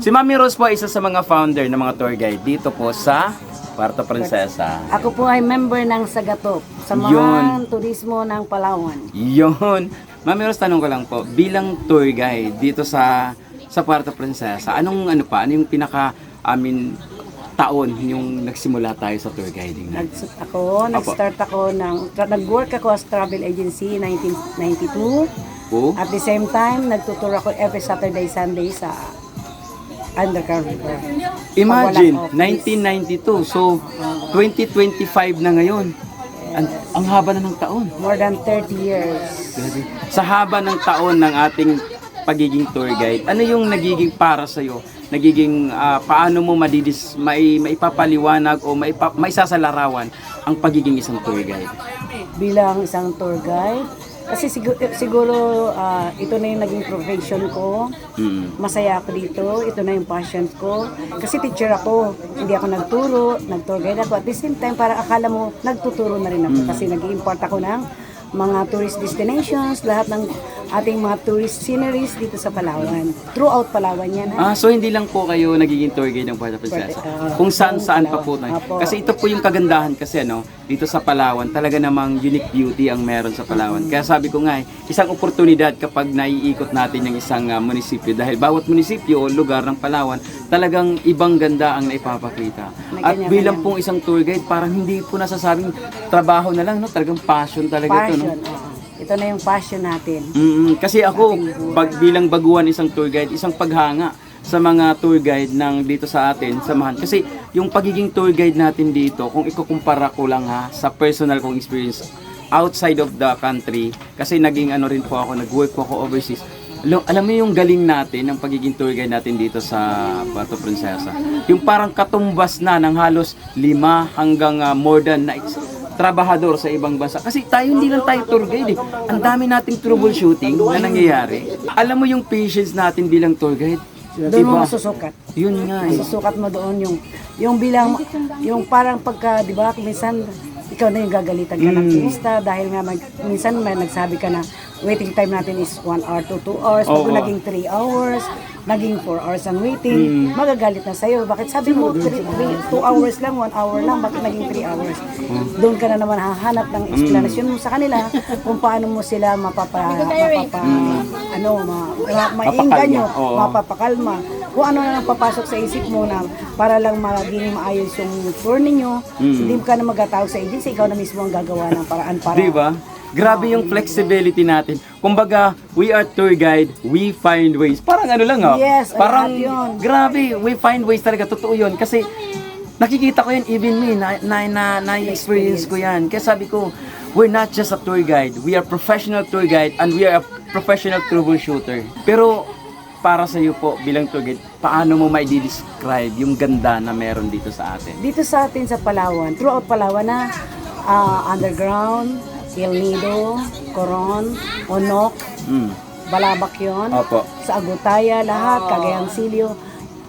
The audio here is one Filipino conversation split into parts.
Si Mami Rose po ay isa sa mga founder ng mga tour guide dito po sa Puerto Princesa. Ako po ay member ng Sagatop, Samahan Turismo ng Palawan. Yun. Mami Rose, tanong ko lang po, bilang tour guide dito sa sa Puerto Princesa, anong ano pa, ano yung pinaka, amin, taon yung nagsimula tayo sa tour guiding Nag natin? ako, nag-start ako ng tra- nag-work ako as travel agency 1992. Po? At the same time, nagtutour ako every Saturday, Sunday sa Underground River. Imagine, Pag walang office. 1992. So, 2025 na ngayon. Ang, ang haba na ng taon. More than 30 years. Grabe. Sa haba ng taon ng ating pagiging tour guide, ano yung nagiging para sa iyo? Nagiging ah, paano mo madidis mai maipapaliwanag o maipa, maisasalarawan ang pagiging isang tour guide? Bilang isang tour guide, kasi siguro, siguro ah, ito na yung naging profession ko. Mm. Masaya ako dito, ito na yung passion ko. Kasi teacher ako, hindi ako nagturo, nag-tour guide ako. At the same time, para akala mo, nagtuturo na rin ako. Kasi nag-import ako ng mga tourist destinations, lahat ng ating mga tourist sceneries dito sa Palawan. Throughout Palawan yan. Ah, Ha? so hindi lang po kayo nagiging tour guide ng Puerto Princesa. Ah, Kung saan saan pa po tayo. Apo. Kasi ito po yung kagandahan kasi ano, dito sa Palawan, talaga namang unique beauty ang meron sa Palawan. Kaya sabi ko nga, eh, isang oportunidad kapag naiikot natin yung isang ah, munisipyo dahil bawat munisipyo o lugar ng Palawan, talagang ibang ganda ang naipapakita. At bilang pong isang tour guide, parang hindi po nasasabing trabaho na lang, no? Talagang passion talaga ito, no? Ito na yung passion natin. Mm, kasi ako, pag bilang baguhan isang tour guide, isang paghanga sa mga tour guide ng dito sa atin, samahan. Kasi yung pagiging tour guide natin dito, kung ikukumpara ko lang ha, sa personal kong experience outside of the country, kasi naging ano rin po ako, nag-work po ako overseas, Alam, alam mo yung galing natin ng pagiging tour guide natin dito sa Puerto Princesa. Yung parang katumbas na ng halos lima hanggang ah, more than na trabahador sa ibang bansa. Kasi tayo hindi lang tayo tour guide eh. Ang dami nating troubleshooting na nangyayari. Alam mo yung patience natin bilang tour guide. Doon mo Diba? masusukat. Yun nga eh. Susukat mo doon yung yung bilang yung parang pagka 'di ba minsan ikaw na yung gagalitan ka ng Mm. turista dahil nga mag, minsan may nagsabi ka na waiting time natin is 1 hour to 2 hours pag Oo. naging 3 hours naging 4 hours ang waiting Mm. magagalit na sa'yo bakit sabi mo 2 hours lang 1 hour lang bakit naging 3 hours Mm. doon ka na naman hahanap ng explanation mo sa kanila kung paano mo sila mapapa, mapapa ano ma, ma, mainganyo Mm. Oo. mapapakalma kung ano na lang papasok sa isip mo na para lang maging maayos yung tour ninyo, Mm. hindi ka na magtatawag sa agency, ikaw na mismo ang gagawa ng paraan para Di ba? Grabe yung flexibility natin. Kumbaga, we are tour guide, we find ways. Parang ano lang ah. Yes, Parang yun. grabe, we find ways talaga. Totoo yun. Kasi nakikita ko yan, even me, na, na, na, na-experience ko yan. Kaya sabi ko, we're not just a tour guide. We are professional tour guide and we are a professional troubleshooter. Pero para sa iyo po bilang tour guide, paano mo may describe yung ganda na meron dito sa atin? Dito sa atin sa Palawan, throughout Palawan na ah, underground, El Nido, Coron, Onok, Mm. Balabac yun, Opo. sa Agutaya, lahat, Cagayan Silio.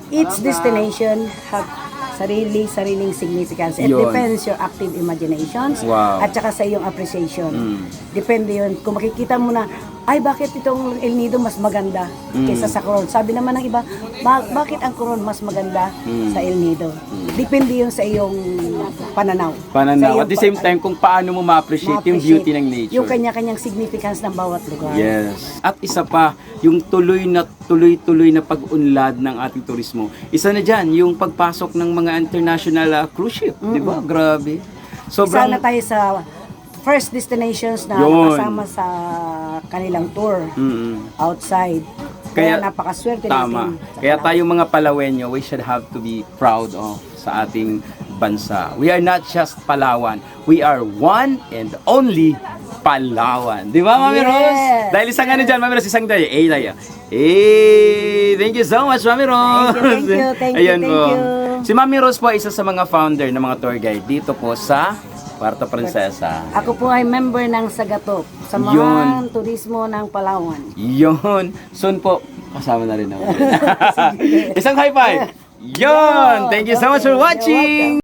Each destination have sarili sariling significance. It Yun. depends your active imaginations Wow. at saka sa iyong appreciation. Mm. Depende yun. Kung makikita mo na, ay bakit itong El Nido mas maganda Mm. kaysa sa Coron? Sabi naman ng iba, "Ba- bakit ang Coron mas maganda Mm. sa El Nido? Depende yun sa iyong pananaw. Pananaw. iyong At the same pa- time, kung paano mo ma-appreciate yung ma-appreciate beauty ng nature. Yung kanya-kanyang significance ng bawat lugar. Yes. At isa pa, yung tuloy na tuloy-tuloy na pag-unlad ng ating turismo. Isa na dyan, yung pagpasok ng mga international uh, cruise ship. Di ba? Grabe. Isa Sobrang... na tayo sa first destinations na Yun. nakasama sa kanilang tour Mm-mm. outside. Kaya, Kaya- napakaswerte Tama. natin. sa Kaya Palawan. tayong mga Palawenyo, we should have to be proud of sa ating bansa. We are not just Palawan. We are one and only Palawan. Di ba, Mami Yes. Rose? Dahil isang ano dyan, Mami Rose, isang tayo. Eh, tayo. Eh, thank you so much, Mami Rose. Thank you, thank you, thank you, Ayan thank po. you. Si Mami Rose po, isa sa mga founder ng mga tour guide dito po sa Puerto Princesa. Ako po ay member ng Sagatop, Samahan Turismo ng Palawan. Yun. Soon po, kasama na rin ako. Isang high five. Yun. Thank you so much for watching.